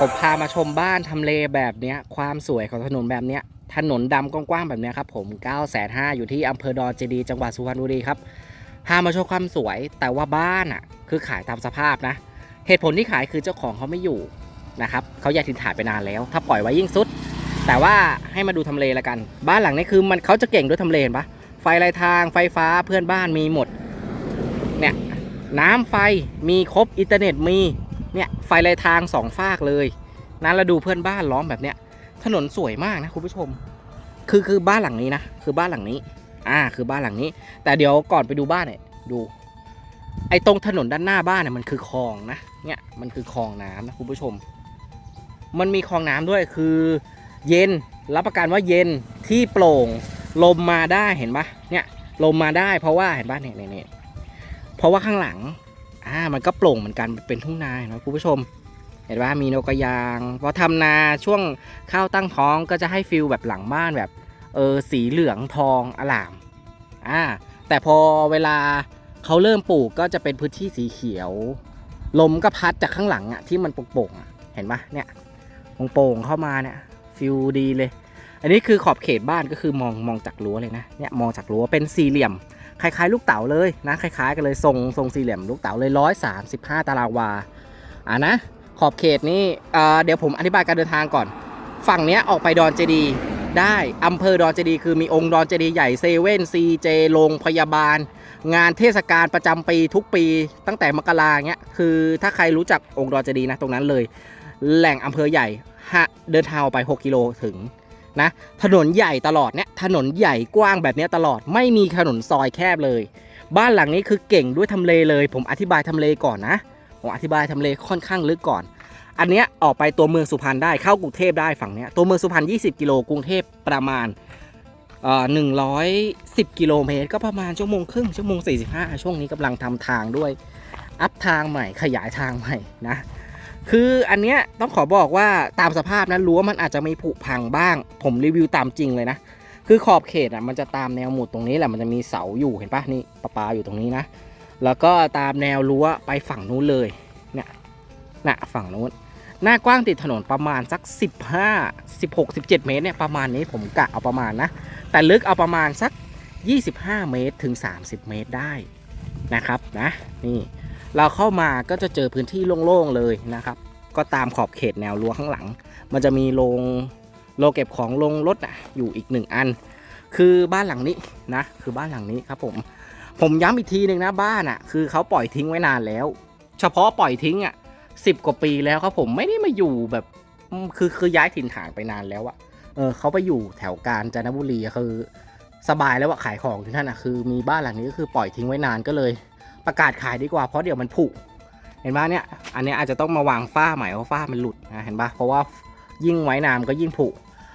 ผมพามาชมบ้านทำเลแบบเนี้ย ความสวยของถนนแบบเนี้ย ถนนดำกว้างๆแบบเนี้ยครับผม9 5 0 0อยู่ที่อำเภอดอนเจดี จังหวัดสุพรรณบุรีครับพามาชมความสวย แต่ว่าบ้านอะ คือขายตามสภาพนะ เหตุผลที่ขายคือเจ้าของเขาไม่อยู่นะครับเขาอยากถิ่นฐานไปนานแล้ว ถ้าปล่อยไว้ยิ่งสุด แต่ว่าให้มาดูทำเลละกัน บ้านหลังนี้คือมันเขาจะเก่งด้วยทำเลเห็นปะไฟลายทางไฟฟ้าเพื่อนบ้านมีหมด เนี่ยน้ำไฟมีครบอินเทอร์เน็ตมี เนี่ยไฟลายทางสองฝากเลยนั้นเราดูเพื่อนบ้านล้อมแบบเนี้ย ถนนสวยมากนะคุณผู้ชม คือคือบ้านหลังนี้นะคือบ้านหลังนี้ อ่า คือบ้านหลังนี้ แต่เดี๋ยวก่อนไปดูบ้านเนี่ยดู ไอ้ตรงถนนด้านหน้าบ้านเนี่ยมันคือคลองนะเนี่ยมันคือคลองน้ำนะคุณผู้ชม มันมีคลองน้ำด้วยคือ เย็นรับประกันว่าเย็นที่โปร่งลมมาได้เห็นปะเนี่ยลมมาได้เพราะว่าเห็นปะเนี่ยเนี่ยเนี่ยเพราะว่าข้างหลัง อ่ามันก็โปร่งเหมือนกันเป็นทุ่งนาเนไหมคุณผู้ชม เห็นว่ามีนกกระยางพอทำนาช่วงข้าวตั้งท้องก็จะให้ฟิลแบบหลังบ้านแบบเออสีเหลืองทองอลามอ่าแต่พอเวลาเขาเริ่มปลูกก็จะเป็นพื้นที่สีเขียว ลมก็พัดจากข้างหลังอะที่มันโป่งๆเห็นปะเนี่ยโป่งๆเข้ามาเนี่ยฟิลดีเลย อันนี้คือขอบเขตบ้านก็คือมองมองจากรั้วเลยนะเนี่ยมองจากรั้วเป็นสี่เหลี่ยม คล้ายๆ ลูกเต๋าเลยนะคล้ายๆกันเลยทรงทรงสี่เหลี่ยมลูกเต๋าเลยร้อยสามสิบห้าตารางวาอ่านะขอบเขตนี่เเดี๋ยวผมอธิบายการเดินทางก่อน ฝั่งเนี้ยออกไปดอนเจดีได้อำเภอดอนเจดีคือมีองค์ดอนเจดีใหญ่เซเว่นซีเจโรงพยาบาล งานเทศกาลประจำปีทุกปีตั้งแต่มกราเงี้ยคือถ้าใครรู้จักองค์ดอนเจดีนะตรงนั้นเลย แหล่งอำเภอใหญ่ฮะเดินทางออกไป 6 กิโลถึง นะถนนใหญ่ตลอดเนี่ยถนนใหญ่กว้างแบบนี้ตลอดไม่มีถนนซอยแคบเลย บ้านหลังนี้คือเก่งด้วยทำเลเลย ผมอธิบายทำเลก่อนนะผมอธิบายทำเลค่อนข้างลึกก่อน อันเนี้ยออกไปตัวเมืองสุพรรณได้เข้ากรุงเทพได้ฝั่งเนี้ยตัวเมืองสุพรรณ20 กิโลกรุงเทพประมาณเอ่งร้อ110กิโลเมตรก็ประมาณชั่วโมงครึ่งชั่วโมง 45 ช่วงนี้กำลังทำทางด้วย อัพทางใหม่ขยายทางใหม่นะ คืออันเนี้ยต้องขอบอกว่าตามสภาพนะรั้วมันอาจจะมีผุพังบ้าง ผมรีวิวตามจริงเลยนะ คือขอบเขตอะมันจะตามแนวหมุดตรงนี้แหละมันจะมีเสาอยู่เห็นปะนี่ปลาปาอยู่ตรงนี้นะ แล้วก็ตามแนวรั้วไปฝั่งนู้นเลยเนี่ยน่ะฝั่งนู้นหน้ากว้างติดถนนประมาณสัก 15 16 17 เมตรเนี่ยประมาณนี้ผมกะเอาประมาณนะ แต่ลึกเอาประมาณสัก 25 เมตรถึง 30 เมตรได้นะครับนะนี่ เราเข้ามาก็จะเจอพื้นที่โล่งๆเลยนะครับ ก็ตามขอบเขตแนวรั้วข้างหลัง มันจะมีโรงโรงเก็บของโรงรถอะอยู่อีกหนึ่งอัน คือบ้านหลังนี้นะ คือบ้านหลังนี้ครับผม ผมย้ำอีกทีหนึ่งนะบ้านอะ คือเขาปล่อยทิ้งไว้นานแล้ว เฉพาะปล่อยทิ้งอะสิบกว่าปีแล้วครับผมไม่ได้มาอยู่แบบคือคือย้ายถิ่นฐานไปนานแล้วอะเออเขาไปอยู่แถวกาญจนบุรีอะคือ สบายแล้วอะขายของที่นั่นอะคือมีบ้านหลังนี้ก็คือปล่อยทิ้งไว้นานก็เลย ประกาศขายดีกว่าเพราะเดี๋ยวมันผุเห็นปะเนี่ยอันนี้อาจจะต้องมาวางฝ้าใหม่เพราะฝ้ามันหลุดนะเห็นปะเพราะว่ายิ่งไว้นานก็ยิ่งผุ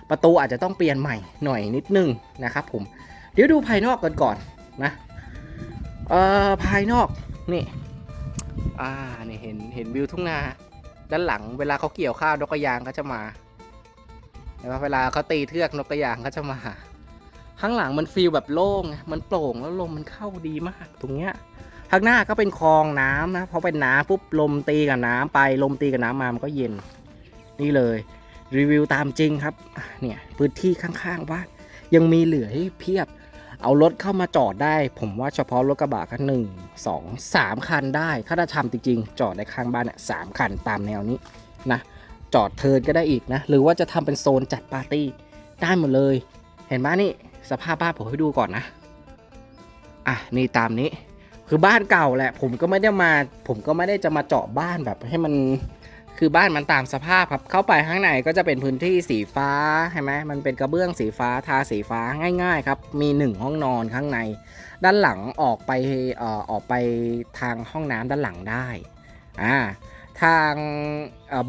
ประตูอาจจะต้องเปลี่ยนใหม่หน่อยนิดนึงนะครับผมเดี๋ยวดูภายนอกกันก่อนนะเอ่อภายนอกนี่อ่านี่เห็นเห็นวิวทุ่งนาด้านหลังเวลาเขาเกี่ยวข้าวนกกระยางก็จะมาเห็นปะเวลาเขาตีเทือกนกกระยางก็จะมา ข้างหลังมันฟีลแบบโล่งมันโปร่งแล้วลมมันเข้าดีมากตรงเนี้ย ข้างหน้าก็เป็นคลองน้ำนะพอเป็นน้ำปุ๊บลมตีกับน้ำไปลมตีกับน้ำมามันก็เย็น นี่เลยรีวิวตามจริงครับเนี่ยพื้นที่ข้างๆบ้านยังมีเหลือให้เพียบ เอารถเข้ามาจอดได้ ผมว่าเฉพาะรถกระบะก็หนึ่งสองสามคันได้ ถ้าจะทำจริงๆ จอดในข้างบ้านเนี่ยสามคันตามแนวนี้นะจอดเทินก็ได้อีกนะ หรือว่าจะทำเป็นโซนจัดปาร์ตี้ได้หมดเลย เห็นไหมนี่สภาพบ้านผมให้ดูก่อนนะ อะนี่ตามนี้ คือบ้านเก่าแหละ ผมก็ไม่ได้มา ผมก็ไม่ได้จะมาเจาะบ้านแบบให้มันคือบ้านมันตามสภาพครับ เข้าไปข้างในก็จะเป็นพื้นที่สีฟ้าใช่ไหมมันเป็นกระเบื้องสีฟ้าทาสีฟ้าง่าย ๆ ครับ มีหนึ่งห้องนอนข้างใน ด้านหลังออกไปเอ่อออกไปทางห้องน้ำด้านหลังได้อ่าทาง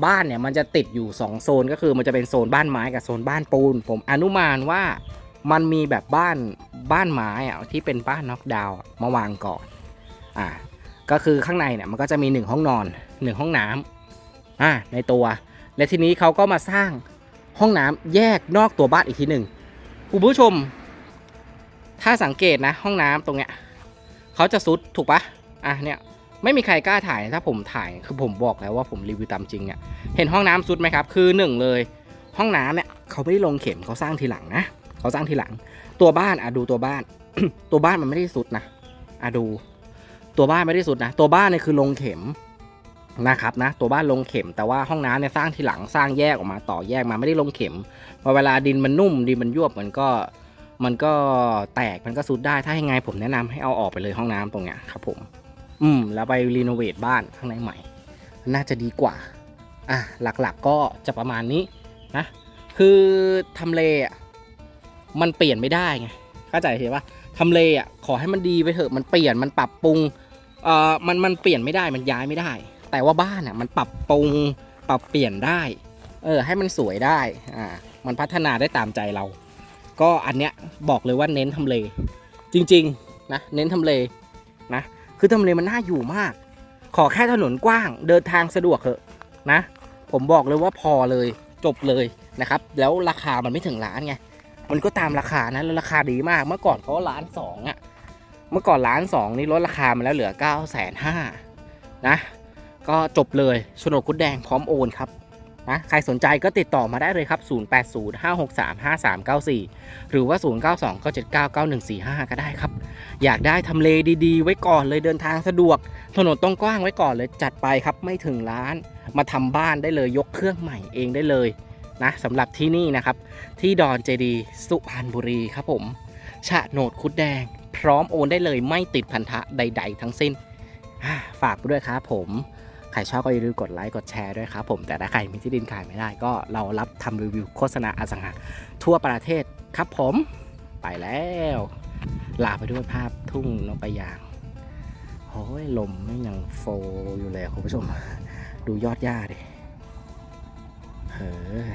บ้านเนี่ยมันจะติดอยู่ 2 โซนก็คือมันจะเป็นโซนบ้านไม้กับโซนบ้านปูน ผมอนุมานว่ามันมีแบบบ้านบ้านไม้อะที่เป็นบ้านน็อกดาวน์มาวางก่อน อ่าก็คือข้างในเนี่ยมันก็จะมี 1 ห้องนอน 1 ห้องน้ำอ่าในตัว และทีนี้เขาก็มาสร้างห้องน้ำแยกนอกตัวบ้านอีกทีหนึ่งคุณผู้ชม ถ้าสังเกตนะห้องน้ำตรงเนี้ยเขาจะซุดถูกปะอะเนี่ยไม่มีใครกล้าถ่ายถ้าผมถ่ายคือผมบอกแล้วว่าผมรีวิวตามจริงเนี่ยเห็นห้องน้ำสุดไหมครับ คือหนึ่งเลย ห้องน้ำเนี่ยเขาไม่ได้ลงเข็มเขาสร้างทีหลังนะเขาสร้างทีหลัง ตัวบ้านอะดูตัวบ้าน ตัวบ้านมันไม่ได้สุดนะอะดู ตัวบ้านไม่ได้สุดนะ ตัวบ้านเนี่ยคือลงเข็มนะครับนะตัวบ้านลงเข็มแต่ว่าห้องน้ำเนี่ยสร้างทีหลังสร้างแยกออกมาต่อแยกมาไม่ได้ลงเข็มพอเวลาดินมันนุ่มดินมันยวบมันก็มันก็แตกมันก็สุดได้ถ้ายังไงผมแนะนำให้เอาออกไปเลยห้องน้ำตรงเนี้ยครับผมอืมแล้วไปรีโนเวทบ้านข้างในใหม่ น่าจะดีกว่าอะหลักๆก็จะประมาณนี้นะคือทำเลอะมันเปลี่ยนไม่ได้ไงเข้าใจใช่ปะทำเลอะขอให้มันดีไปเถอะมันเปลี่ยนมันปรับปรุง เอ่อมันมันเปลี่ยนไม่ได้มันย้ายไม่ได้ แต่ว่าบ้านอะมันปรับปรุงปรับเปลี่ยนได้ เออให้มันสวยได้อ่ามันพัฒนาได้ตามใจเรา ก็อันเนี้ยบอกเลยว่าเน้นทำเล จริงๆนะเน้นทำเลนะคือทำเลมันน่าอยู่มาก ขอแค่ถนนกว้าง เดินทางสะดวกเถอะนะ ผมบอกเลยว่าพอเลยจบเลยนะครับ แล้วราคามันไม่ถึงล้านไงมันก็ตามราคานะแล้วราคาดีมากเมื่อก่อนเขาล้านสองอะ เมื่อก่อนล้านสองนี่ลดราคามาแล้วเหลือ9ก้าแสนห้านะ ก็จบเลยโฉนดคุดแดงพร้อมโอนครับนะใครสนใจก็ติดต่อมาได้เลยครับ 0805635394 หรือว่า 092 979 9145 ก็ได้ครับ อยากได้ทำเลดีๆ ไว้ก่อนเลยเดินทางสะดวก ถนนต้องกว้างไว้ก่อนเลยจัดไปครับไม่ถึงล้าน มาทำบ้านได้เลยยกเครื่องใหม่เองได้เลยนะสำหรับที่นี่นะครับ ที่ดอนเจดีย์สุพรรณบุรีครับผมฉะโนดคุดแดง ร้อมโอนได้เลยไม่ติดพันธะใด ๆ ทั้งสิ้น ฝากด้วยครับผม ใครชอบก็อย่าลืมกดไลค์กดแชร์ด้วยครับผมแต่ถ้าใครมีที่ดินขายไม่ได้ก็เรารับทำรีวิวโฆษณาอสังหาทั่วประเทศครับผมไปแล้ว ลาไปด้วยภาพทุ่งนกกระยางโอ้ยลมไม่ยังโฟอยู่เลยคุณผู้ชม ดูยอดหญ้าดิเฮ้ย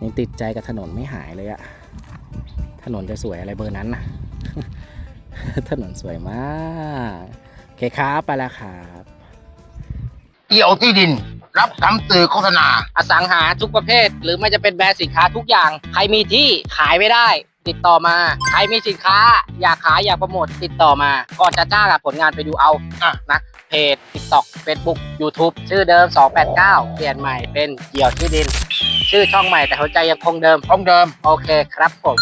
ยังติดใจกับถนนไม่หายเลยอะถนนจะสวยอะไรเบอร์นั้นนะ ถนนสวยมากโอเคครับไปแล้วครับเอี่ยวที่ดิน รับคำสื่อโฆษณา อสังหาทุกประเภท หรือไม่จะเป็นแบรนด์สินค้าทุกอย่าง ใครมีที่ขายไม่ได้ ติดต่อมา ใครมีสินค้า อยากขายอยากโปรโมทติดต่อมา ก่อนจะจ้างอะผลงานไปดูเอาอะนะเพจ TikTok Facebook YouTube ชื่อเดิม 289 เปลี่ยนใหม่เป็นเกี่ยวที่ดิน ชื่อช่องใหม่แต่หัวใจยังคงเดิมของเดิม โอเคครับผม